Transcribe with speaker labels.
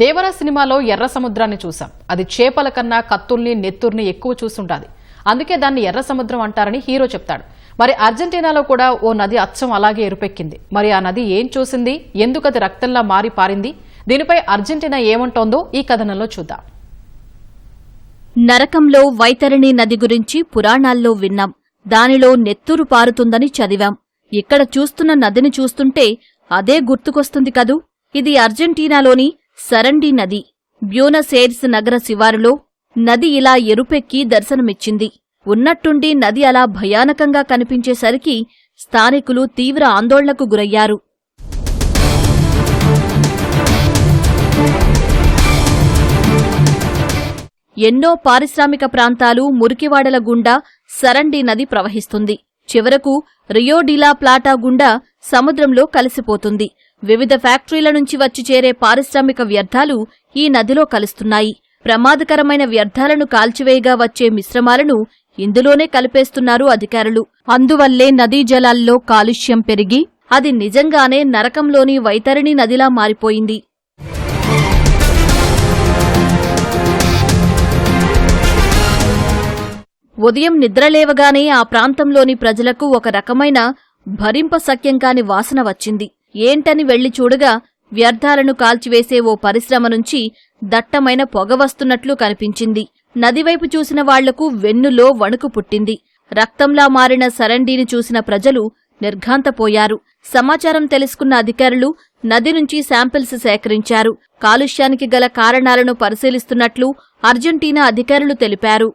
Speaker 1: దేవర సినిమాలో ఎర్ర సముద్రాన్ని చూసాం అది చేపల కన్నా కత్తుల్ని నెత్తుర్ని ఎక్కువ చూస్తుంటాది. అందుకే దాన్ని ఎర్ర సముద్రం అంటారని హీరో చెప్తాడు. మరి అర్జెంటీనాలో కూడా ఓ నది అచ్చం అలాగే ఎరుపెక్కింది. మరి ఆ నది ఏం చూసింది? ఎందుకు అది రక్తంలా మారి పారింది? దీనిపై అర్జెంటీనా ఏమంటోందో ఈ కథనంలో చూద్దాం.
Speaker 2: నరకంలో వైతరణి నది గురించి పురాణాల్లో విన్నాం. దానిలో నెత్తురు పారుతుందని చదివాం. ఇక్కడ చూస్తున్న నదిని చూస్తుంటే అదే గుర్తుకొస్తుంది కదూ? ఇది అర్జెంటీనాలోని సరండి నది. బ్యూనసేర్స్ నగర శివారులో నది ఇలా ఎరుపెక్కి దర్శనమిచ్చింది. ఉన్నట్టుండి నది అలా భయానకంగా కనిపించేసరికి స్థానికులు తీవ్ర ఆందోళనకు గురయ్యారు. ఎన్నో పారిశ్రామిక ప్రాంతాలు మురికివాడల గుండా సరండి నది ప్రవహిస్తుంది. చివరకు రియోడిలా ప్లాటా గుండా సముద్రంలో కలిసిపోతుంది. వివిధ ఫ్యాక్టరీల నుంచి వచ్చి చేరే పారిశ్రామిక వ్యర్థాలు ఈ నదిలో కలుస్తున్నాయి. ప్రమాదకరమైన వ్యర్థాలను కాల్చివేయగా వచ్చే మిశ్రమాలను ఇందులోనే కలిపేస్తున్నారు అధికారులు. అందువల్లే నదీ జలాల్లో కాలుష్యం పెరిగి అది నిజంగానే నరకంలోని వైతరిణి నదిలా మారిపోయింది. ఉదయం నిద్రలేవగానే ఆ ప్రాంతంలోని ప్రజలకు ఒక రకమైన భరింప సఖ్యం కాని వాసన వచ్చింది. ఏంటని వెళ్ళి చూడగా వ్యర్థాలను కాల్చివేసే ఓ పరిశ్రమ నుంచి దట్టమైన పొగ వస్తున్నట్లు కనిపించింది. నదివైపు చూసిన వాళ్ళకు వెన్నులో వణుకు పుట్టింది. రక్తంలా మారిన సరండీని చూసిన ప్రజలు నిర్ఘాంతపోయారు. సమాచారం తెలుసుకున్న అధికారులు నది నుంచి శాంపిల్స్ సేకరించారు. కాలుష్యానికి గల కారణాలను పరిశీలిస్తున్నట్లు అర్జెంటీనా అధికారులు తెలిపారు.